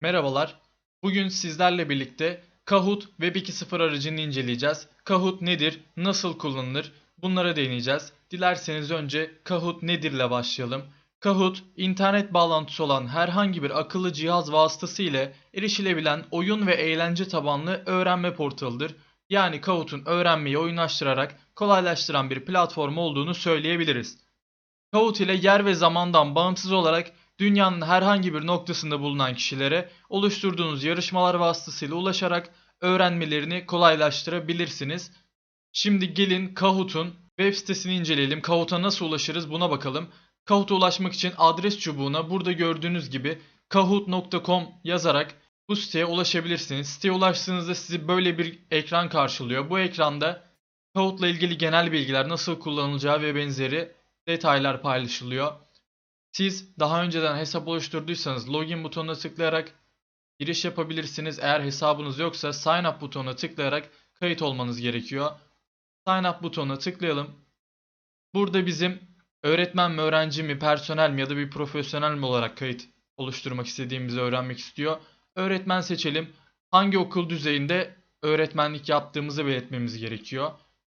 Merhabalar. Bugün sizlerle birlikte Kahoot Web 2.0 aracını inceleyeceğiz. Kahoot nedir? Nasıl kullanılır? Bunlara değineceğiz. Dilerseniz önce Kahoot nedir ile başlayalım. Kahoot, internet bağlantısı olan herhangi bir akıllı cihaz vasıtası ile erişilebilen oyun ve eğlence tabanlı öğrenme portalıdır. Yani Kahoot'un öğrenmeyi oyunlaştırarak kolaylaştıran bir platform olduğunu söyleyebiliriz. Kahoot ile yer ve zamandan bağımsız olarak dünyanın herhangi bir noktasında bulunan kişilere oluşturduğunuz yarışmalar vasıtasıyla ulaşarak öğrenmelerini kolaylaştırabilirsiniz. Şimdi gelin Kahoot'un web sitesini inceleyelim. Kahoot'a nasıl ulaşırız buna bakalım. Kahoot'a ulaşmak için adres çubuğuna burada gördüğünüz gibi kahoot.com yazarak bu siteye ulaşabilirsiniz. Siteye ulaştığınızda sizi böyle bir ekran karşılıyor. Bu ekranda Kahoot'la ilgili genel bilgiler, nasıl kullanılacağı ve benzeri detaylar paylaşılıyor. Siz daha önceden hesap oluşturduysanız login butonuna tıklayarak giriş yapabilirsiniz. Eğer hesabınız yoksa sign up butonuna tıklayarak kayıt olmanız gerekiyor. Sign up butonuna tıklayalım. Burada bizim öğretmen mi, öğrenci mi, personel mi ya da bir profesyonel mi olarak kayıt oluşturmak istediğimizi öğrenmek istiyor. Öğretmen seçelim. Hangi okul düzeyinde öğretmenlik yaptığımızı belirtmemiz gerekiyor.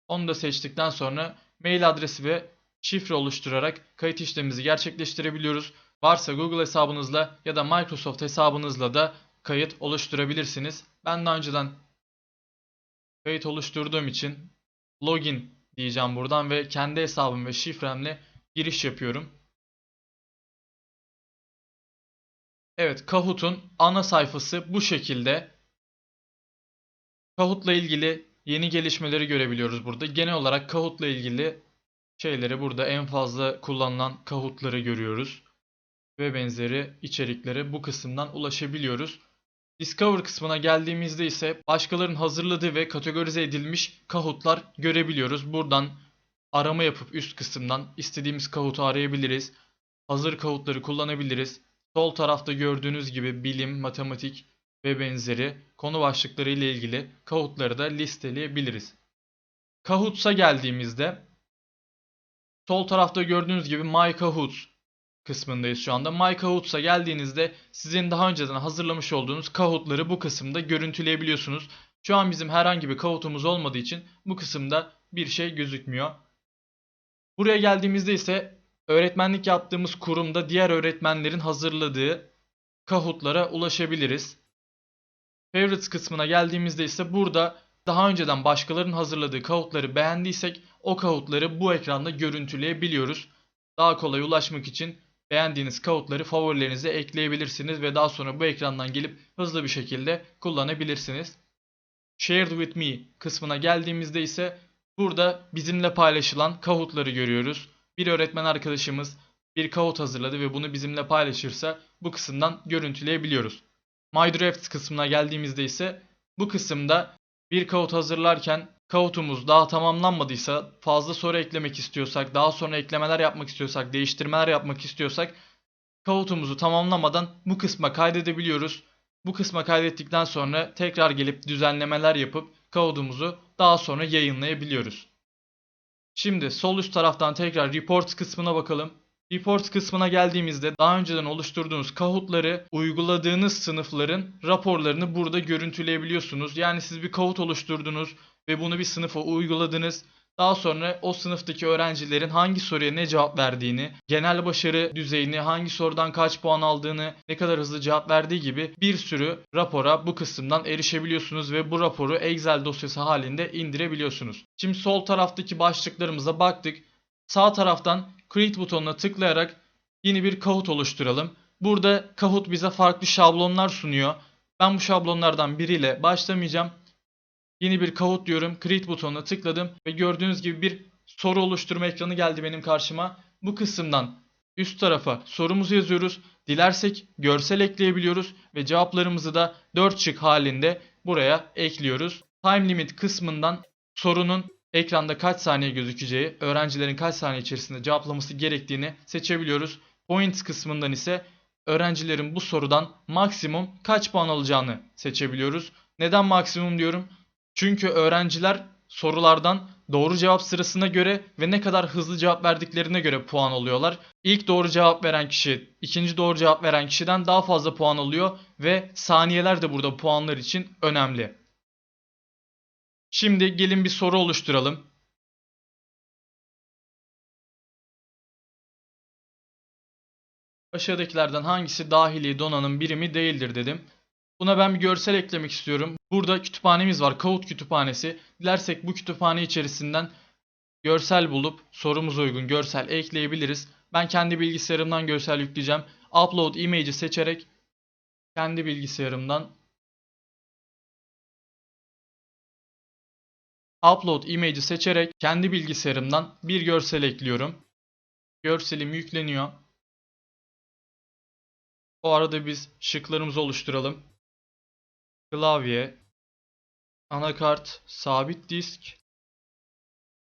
Onu da seçtikten sonra mail adresi ve şifre oluşturarak kayıt işlemimizi gerçekleştirebiliyoruz. Varsa Google hesabınızla ya da Microsoft hesabınızla da kayıt oluşturabilirsiniz. Ben daha önceden kayıt oluşturduğum için login diyeceğim buradan ve kendi hesabım ve şifremle giriş yapıyorum. Evet, Kahoot'un ana sayfası bu şekilde. Kahoot'la ilgili yeni gelişmeleri görebiliyoruz burada. Genel olarak Kahoot'la ilgili şeyleri burada en fazla kullanılan Kahoot'ları görüyoruz. Ve benzeri içeriklere bu kısımdan ulaşabiliyoruz. Discover kısmına geldiğimizde ise başkalarının hazırladığı ve kategorize edilmiş Kahoot'lar görebiliyoruz. Buradan arama yapıp üst kısımdan istediğimiz Kahoot'u arayabiliriz. Hazır Kahoot'ları kullanabiliriz. Sol tarafta gördüğünüz gibi bilim, matematik ve benzeri konu başlıkları ile ilgili Kahoot'ları da listeleyebiliriz. Kahoots'a geldiğimizde sol tarafta gördüğünüz gibi My Kahoots kısmındayız şu anda. My Kahoots'a geldiğinizde sizin daha önceden hazırlamış olduğunuz Kahoot'ları bu kısımda görüntüleyebiliyorsunuz. Şu an bizim herhangi bir Kahoot'umuz olmadığı için bu kısımda bir şey gözükmüyor. Buraya geldiğimizde ise öğretmenlik yaptığımız kurumda diğer öğretmenlerin hazırladığı Kahoot'lara ulaşabiliriz. Favorites kısmına geldiğimizde ise burada daha önceden başkalarının hazırladığı Kahoot'ları beğendiysek o Kahoot'ları bu ekranda görüntüleyebiliyoruz. Daha kolay ulaşmak için beğendiğiniz Kahoot'ları favorilerinize ekleyebilirsiniz ve daha sonra bu ekrandan gelip hızlı bir şekilde kullanabilirsiniz. Shared with me kısmına geldiğimizde ise burada bizimle paylaşılan Kahoot'ları görüyoruz. Bir öğretmen arkadaşımız bir Kahoot hazırladı ve bunu bizimle paylaşırsa bu kısımdan görüntüleyebiliyoruz. My Drafts kısmına geldiğimizde ise bu kısımda bir Kahoot hazırlarken Kahoot'umuz daha tamamlanmadıysa, fazla soru eklemek istiyorsak, daha sonra eklemeler yapmak istiyorsak, değiştirmeler yapmak istiyorsak Kahoot'umuzu tamamlamadan bu kısma kaydedebiliyoruz. Bu kısma kaydettikten sonra tekrar gelip düzenlemeler yapıp Kahoot'umuzu daha sonra yayınlayabiliyoruz. Şimdi sol üst taraftan tekrar Reports kısmına bakalım. Reports kısmına geldiğimizde daha önceden oluşturduğunuz Kahoot'ları uyguladığınız sınıfların raporlarını burada görüntüleyebiliyorsunuz. Yani siz bir Kahoot oluşturdunuz ve bunu bir sınıfa uyguladınız. Daha sonra o sınıftaki öğrencilerin hangi soruya ne cevap verdiğini, genel başarı düzeyini, hangi sorudan kaç puan aldığını, ne kadar hızlı cevap verdiği gibi bir sürü rapora bu kısımdan erişebiliyorsunuz ve bu raporu Excel dosyası halinde indirebiliyorsunuz. Şimdi sol taraftaki başlıklarımıza baktık. Sağ taraftan Create butonuna tıklayarak yeni bir Kahoot oluşturalım. Burada Kahoot bize farklı şablonlar sunuyor. Ben bu şablonlardan biriyle başlamayacağım. Yeni bir Kahoot diyorum. Create butonuna tıkladım ve gördüğünüz gibi bir soru oluşturma ekranı geldi benim karşıma. Bu kısımdan üst tarafa sorumuzu yazıyoruz. Dilersek görsel ekleyebiliyoruz ve cevaplarımızı da 4 şık halinde buraya ekliyoruz. Time limit kısmından sorunun ekranda kaç saniye gözükeceği, öğrencilerin kaç saniye içerisinde cevaplaması gerektiğini seçebiliyoruz. Points kısmından ise öğrencilerin bu sorudan maksimum kaç puan alacağını seçebiliyoruz. Neden maksimum diyorum? Çünkü öğrenciler sorulardan doğru cevap sırasına göre ve ne kadar hızlı cevap verdiklerine göre puan alıyorlar. İlk doğru cevap veren kişi, ikinci doğru cevap veren kişiden daha fazla puan alıyor ve saniyeler de burada puanlar için önemli. Şimdi gelin bir soru oluşturalım. Aşağıdakilerden hangisi dahili donanım birimi değildir dedim. Buna ben bir görsel eklemek istiyorum. Burada kütüphanemiz var. Kahoot kütüphanesi. Dilersek bu kütüphane içerisinden görsel bulup sorumuza uygun görsel ekleyebiliriz. Ben kendi bilgisayarımdan görsel yükleyeceğim. Upload image'i seçerek kendi bilgisayarımdan Upload image'i seçerek kendi bilgisayarımdan bir görsel ekliyorum. Görselim yükleniyor. O arada biz şıklarımızı oluşturalım. Klavye, anakart, sabit disk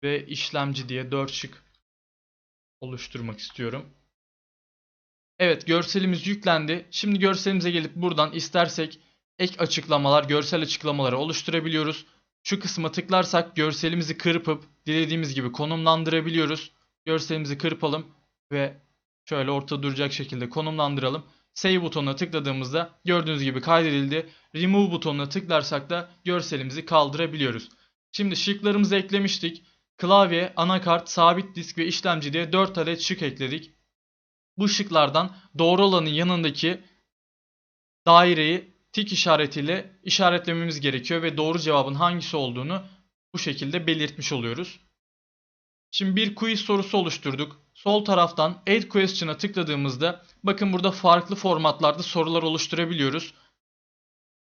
ve işlemci diye 4 şık oluşturmak istiyorum. Evet görselimiz yüklendi. Şimdi görselimize gelip buradan istersek ek açıklamalar, görsel açıklamaları oluşturabiliyoruz. Şu kısma tıklarsak görselimizi kırpıp dilediğimiz gibi konumlandırabiliyoruz. Görselimizi kırpalım ve şöyle orta duracak şekilde konumlandıralım. Save butonuna tıkladığımızda gördüğünüz gibi kaydedildi. Remove butonuna tıklarsak da görselimizi kaldırabiliyoruz. Şimdi şıklarımızı eklemiştik. Klavye, anakart, sabit disk ve işlemci diye 4 adet şık ekledik. Bu şıklardan doğru olanın yanındaki daireyi tik işaretiyle işaretlememiz gerekiyor ve doğru cevabın hangisi olduğunu bu şekilde belirtmiş oluyoruz. Şimdi bir quiz sorusu oluşturduk. Sol taraftan Add Question'a tıkladığımızda bakın burada farklı formatlarda sorular oluşturabiliyoruz.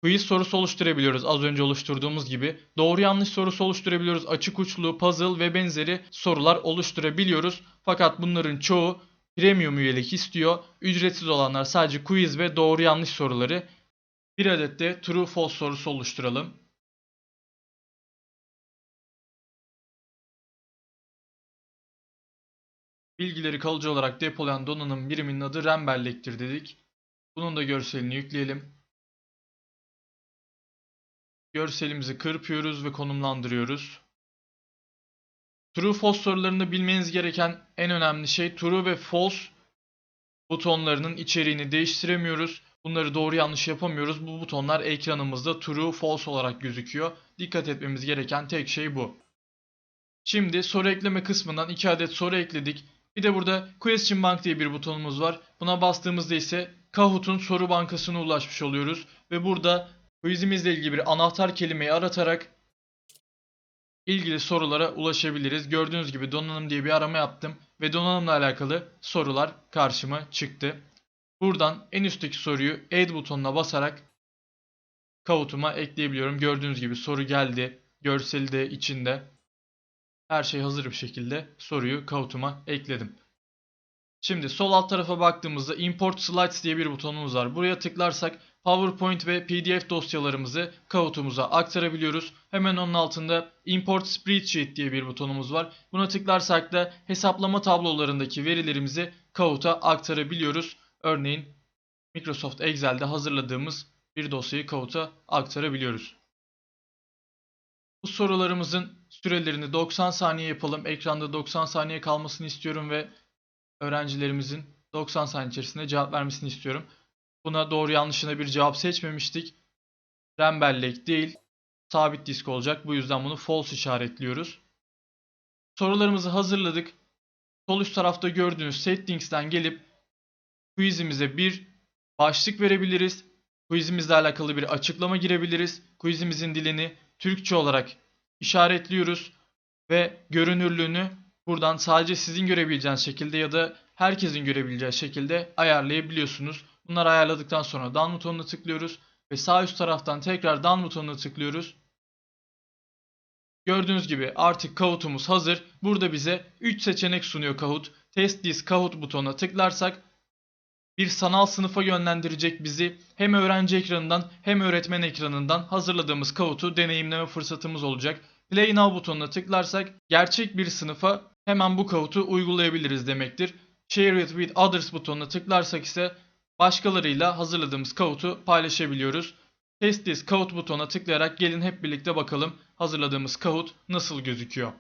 Quiz sorusu oluşturabiliyoruz az önce oluşturduğumuz gibi. Doğru yanlış sorusu oluşturabiliyoruz. Açık uçlu, puzzle ve benzeri sorular oluşturabiliyoruz. Fakat bunların çoğu premium üyelik istiyor. Ücretsiz olanlar sadece quiz ve doğru yanlış soruları. Bir adet de true false sorusu oluşturalım. Bilgileri kalıcı olarak depolayan donanım biriminin adı RAM bellektir dedik. Bunun da görselini yükleyelim. Görselimizi kırpıyoruz ve konumlandırıyoruz. True false sorularında bilmeniz gereken en önemli şey true ve false butonlarının içeriğini değiştiremiyoruz. Bunları doğru yanlış yapamıyoruz. Bu butonlar ekranımızda true false olarak gözüküyor. Dikkat etmemiz gereken tek şey bu. Şimdi soru ekleme kısmından 2 adet soru ekledik. Bir de burada Question Bank diye bir butonumuz var. Buna bastığımızda ise Kahoot'un soru bankasına ulaşmış oluyoruz. Ve burada quizimizle ilgili bir anahtar kelimeyi aratarak ilgili sorulara ulaşabiliriz. Gördüğünüz gibi donanım diye bir arama yaptım ve donanımla alakalı sorular karşıma çıktı. Buradan en üstteki soruyu Add butonuna basarak Kahoot'uma ekleyebiliyorum. Gördüğünüz gibi soru geldi. Görseli de içinde. Her şey hazır bir şekilde soruyu Kahoot'uma ekledim. Şimdi sol alt tarafa baktığımızda Import Slides diye bir butonumuz var. Buraya tıklarsak PowerPoint ve PDF dosyalarımızı Kahoot'umuza aktarabiliyoruz. Hemen onun altında Import Spreadsheet diye bir butonumuz var. Buna tıklarsak da hesaplama tablolarındaki verilerimizi Kahoot'a aktarabiliyoruz. Örneğin Microsoft Excel'de hazırladığımız bir dosyayı Kahoot'a aktarabiliyoruz. Bu sorularımızın sürelerini 90 saniye yapalım. Ekranda 90 saniye kalmasını istiyorum ve öğrencilerimizin 90 saniye içerisinde cevap vermesini istiyorum. Buna doğru yanlışına bir cevap seçmemiştik. RAM bellek değil, sabit disk olacak. Bu yüzden bunu false işaretliyoruz. Sorularımızı hazırladık. Sol üst tarafta gördüğünüz settings'ten gelip quizimize bir başlık verebiliriz. Quizimizle alakalı bir açıklama girebiliriz. Quizimizin dilini Türkçe olarak işaretliyoruz ve görünürlüğünü buradan sadece sizin görebileceğiniz şekilde ya da herkesin görebileceği şekilde ayarlayabiliyorsunuz. Bunları ayarladıktan sonra down butonuna tıklıyoruz ve sağ üst taraftan tekrar down butonuna tıklıyoruz. Gördüğünüz gibi artık Kahoot'umuz hazır. Burada bize 3 seçenek sunuyor Kahoot. Test This Kahoot butonuna tıklarsak bir sanal sınıfa yönlendirecek bizi hem öğrenci ekranından hem öğretmen ekranından hazırladığımız kavutu deneyimleme fırsatımız olacak. Play Now butonuna tıklarsak gerçek bir sınıfa hemen bu kavutu uygulayabiliriz demektir. Share it with others butonuna tıklarsak ise başkalarıyla hazırladığımız kavutu paylaşabiliyoruz. Test this kavut butonuna tıklayarak gelin hep birlikte bakalım hazırladığımız kavut nasıl gözüküyor.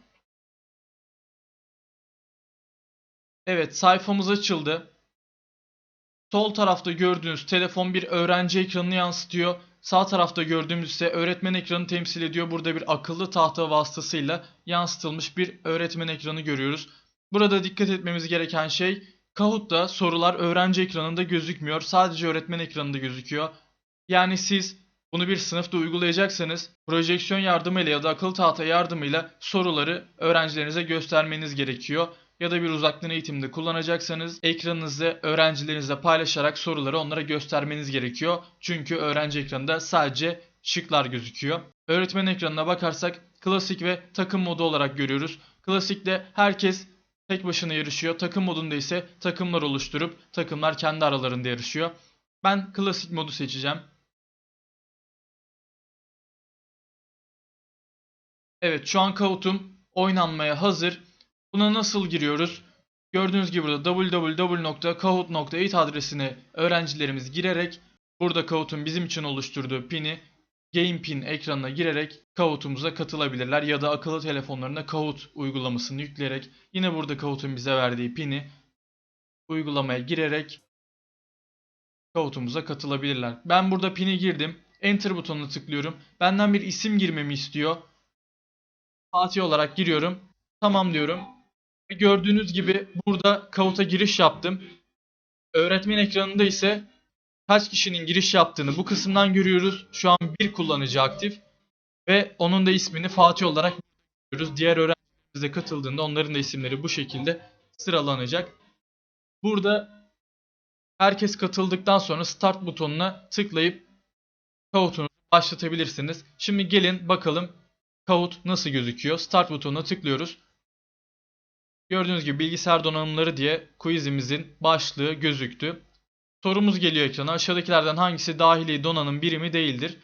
Evet sayfamız açıldı. Sol tarafta gördüğünüz telefon bir öğrenci ekranını yansıtıyor. Sağ tarafta gördüğümüz ise öğretmen ekranı temsil ediyor. Burada bir akıllı tahta vasıtasıyla yansıtılmış bir öğretmen ekranı görüyoruz. Burada dikkat etmemiz gereken şey Kahoot'ta sorular öğrenci ekranında gözükmüyor. Sadece öğretmen ekranında gözüküyor. Yani siz bunu bir sınıfta uygulayacaksanız projeksiyon yardımıyla ya da akıllı tahta yardımıyla soruları öğrencilerinize göstermeniz gerekiyor. Ya da bir uzaktan eğitimde kullanacaksanız ekranınızı öğrencilerinizle paylaşarak soruları onlara göstermeniz gerekiyor. Çünkü öğrenci ekranında sadece şıklar gözüküyor. Öğretmen ekranına bakarsak klasik ve takım modu olarak görüyoruz. Klasikte herkes tek başına yarışıyor. Takım modunda ise takımlar oluşturup takımlar kendi aralarında yarışıyor. Ben klasik modu seçeceğim. Evet şu an Kahoot'um oynanmaya hazır. Buna nasıl giriyoruz? Gördüğünüz gibi burada www.kahoot.it adresine öğrencilerimiz girerek burada Kahoot'un bizim için oluşturduğu pini Game Pin ekranına girerek Kahoot'umuza katılabilirler ya da akıllı telefonlarına Kahoot uygulamasını yükleyerek yine burada Kahoot'un bize verdiği pini uygulamaya girerek Kahoot'umuza katılabilirler. Ben burada pini girdim. Enter butonuna tıklıyorum. Benden bir isim girmemi istiyor. Fatih olarak giriyorum. Tamam diyorum. Gördüğünüz gibi burada Kahoot'a giriş yaptım. Öğretmen ekranında ise kaç kişinin giriş yaptığını bu kısımdan görüyoruz. Şu an bir kullanıcı aktif ve onun da ismini Fatih olarak görüyoruz. Diğer öğrencilerimiz de katıldığında onların da isimleri bu şekilde sıralanacak. Burada herkes katıldıktan sonra start butonuna tıklayıp Kahoot'unuzu başlatabilirsiniz. Şimdi gelin bakalım Kahoot nasıl gözüküyor. Start butonuna tıklıyoruz. Gördüğünüz gibi bilgisayar donanımları diye quizimizin başlığı gözüktü. Sorumuz geliyor ekrana. Aşağıdakilerden hangisi dahili donanım birimi değildir?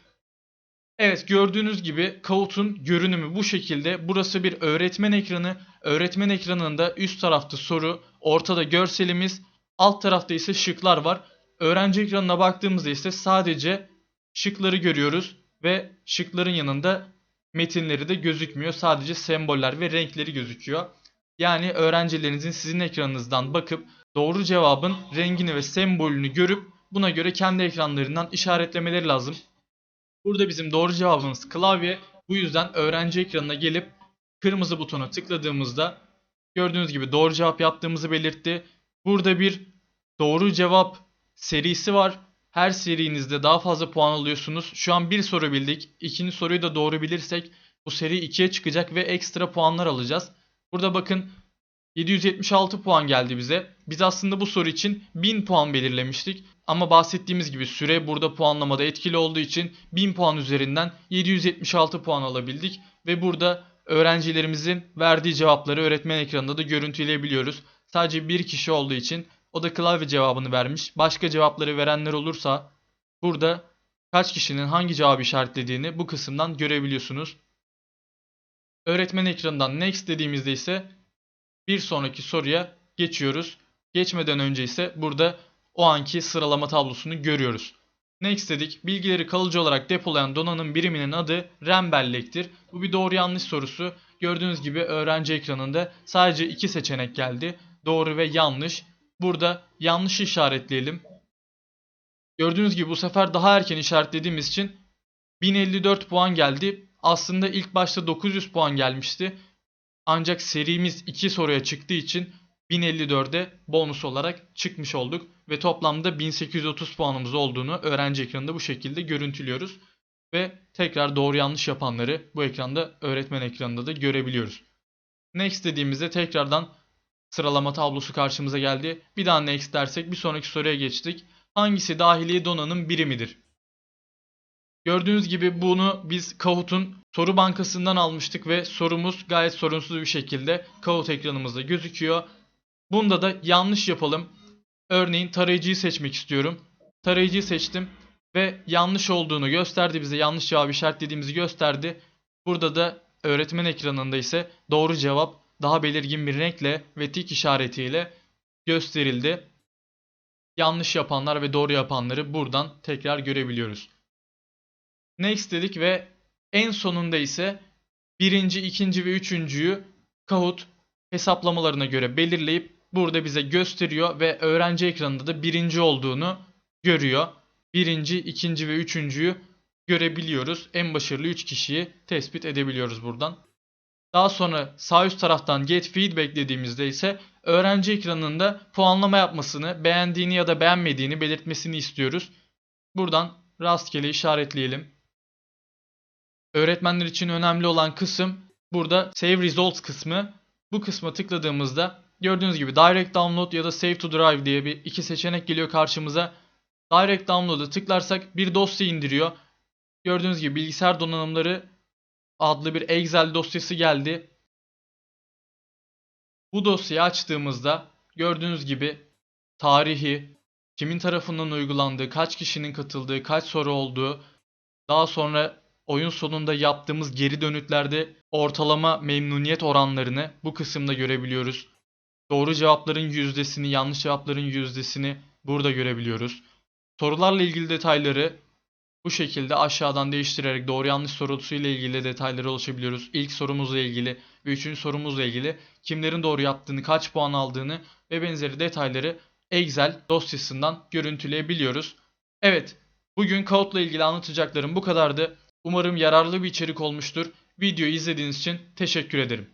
Evet gördüğünüz gibi Kahoot'un görünümü bu şekilde. Burası bir öğretmen ekranı. Öğretmen ekranında üst tarafta soru, ortada görselimiz, alt tarafta ise şıklar var. Öğrenci ekranına baktığımızda ise sadece şıkları görüyoruz ve şıkların yanında metinleri de gözükmüyor. Sadece semboller ve renkleri gözüküyor. Yani öğrencilerinizin sizin ekranınızdan bakıp doğru cevabın rengini ve sembolünü görüp buna göre kendi ekranlarından işaretlemeleri lazım. Burada bizim doğru cevabımız klavye. Bu yüzden öğrenci ekranına gelip kırmızı butona tıkladığımızda gördüğünüz gibi doğru cevap yaptığımızı belirtti. Burada bir doğru cevap serisi var. Her serinizde daha fazla puan alıyorsunuz. Şu an bir soru bildik. İkinci soruyu da doğru bilirsek bu seri ikiye çıkacak ve ekstra puanlar alacağız. Burada bakın 776 puan geldi bize. Biz aslında bu soru için 1000 puan belirlemiştik. Ama bahsettiğimiz gibi süre burada puanlamada etkili olduğu için 1000 puan üzerinden 776 puan alabildik. Ve burada öğrencilerimizin verdiği cevapları öğretmen ekranında da görüntüleyebiliyoruz. Sadece bir kişi olduğu için o da klavye cevabını vermiş. Başka cevapları verenler olursa burada kaç kişinin hangi cevabı işaretlediğini bu kısımdan görebiliyorsunuz. Öğretmen ekranından next dediğimizde ise bir sonraki soruya geçiyoruz. Geçmeden önce ise burada o anki sıralama tablosunu görüyoruz. Next dedik. Bilgileri kalıcı olarak depolayan donanım biriminin adı RAM bellektir. Bu bir doğru yanlış sorusu. Gördüğünüz gibi öğrenci ekranında sadece iki seçenek geldi. Doğru ve yanlış. Burada yanlış işaretleyelim. Gördüğünüz gibi bu sefer daha erken işaretlediğimiz için 1054 puan geldi. Aslında ilk başta 900 puan gelmişti. Ancak serimiz 2 soruya çıktığı için 1054'e bonus olarak çıkmış olduk. Ve toplamda 1830 puanımız olduğunu öğrenci ekranında bu şekilde görüntülüyoruz. Ve tekrar doğru yanlış yapanları bu ekranda öğretmen ekranında da görebiliyoruz. Next dediğimizde tekrardan sıralama tablosu karşımıza geldi. Bir daha next dersek bir sonraki soruya geçtik. Hangisi dahiliye donanım birimidir? Gördüğünüz gibi bunu biz Kahoot'un soru bankasından almıştık ve sorumuz gayet sorunsuz bir şekilde Kahoot ekranımızda gözüküyor. Bunda da yanlış yapalım. Örneğin tarayıcıyı seçmek istiyorum. Tarayıcıyı seçtim ve yanlış olduğunu gösterdi bize. Yanlış cevabı işaretlediğimizi gösterdi. Burada da öğretmen ekranında ise doğru cevap daha belirgin bir renkle ve tik işaretiyle gösterildi. Yanlış yapanlar ve doğru yapanları buradan tekrar görebiliyoruz. Next dedik ve en sonunda ise birinci, ikinci ve üçüncüyü Kahoot hesaplamalarına göre belirleyip burada bize gösteriyor ve öğrenci ekranında da birinci olduğunu görüyor. Birinci, ikinci ve üçüncüyü görebiliyoruz. En başarılı 3 kişiyi tespit edebiliyoruz buradan. Daha sonra sağ üst taraftan get feedback dediğimizde ise öğrenci ekranında puanlama yapmasını, beğendiğini ya da beğenmediğini belirtmesini istiyoruz. Buradan rastgele işaretleyelim. Öğretmenler için önemli olan kısım burada Save Results kısmı. Bu kısma tıkladığımızda gördüğünüz gibi Direct Download ya da Save to Drive diye bir iki seçenek geliyor karşımıza. Direct Download'a tıklarsak bir dosya indiriyor. Gördüğünüz gibi bilgisayar donanımları adlı bir Excel dosyası geldi. Bu dosyayı açtığımızda gördüğünüz gibi tarihi, kimin tarafından uygulandığı, kaç kişinin katıldığı, kaç soru olduğu, daha sonra oyun sonunda yaptığımız geri dönütlerde ortalama memnuniyet oranlarını bu kısımda görebiliyoruz. Doğru cevapların yüzdesini, yanlış cevapların yüzdesini burada görebiliyoruz. Sorularla ilgili detayları bu şekilde aşağıdan değiştirerek doğru yanlış sorusuyla ilgili detaylara ulaşabiliyoruz. İlk sorumuzla ilgili ve üçüncü sorumuzla ilgili kimlerin doğru yaptığını, kaç puan aldığını ve benzeri detayları Excel dosyasından görüntüleyebiliyoruz. Evet, bugün Kahoot'la ilgili anlatacaklarım bu kadardı. Umarım yararlı bir içerik olmuştur. Videoyu izlediğiniz için teşekkür ederim.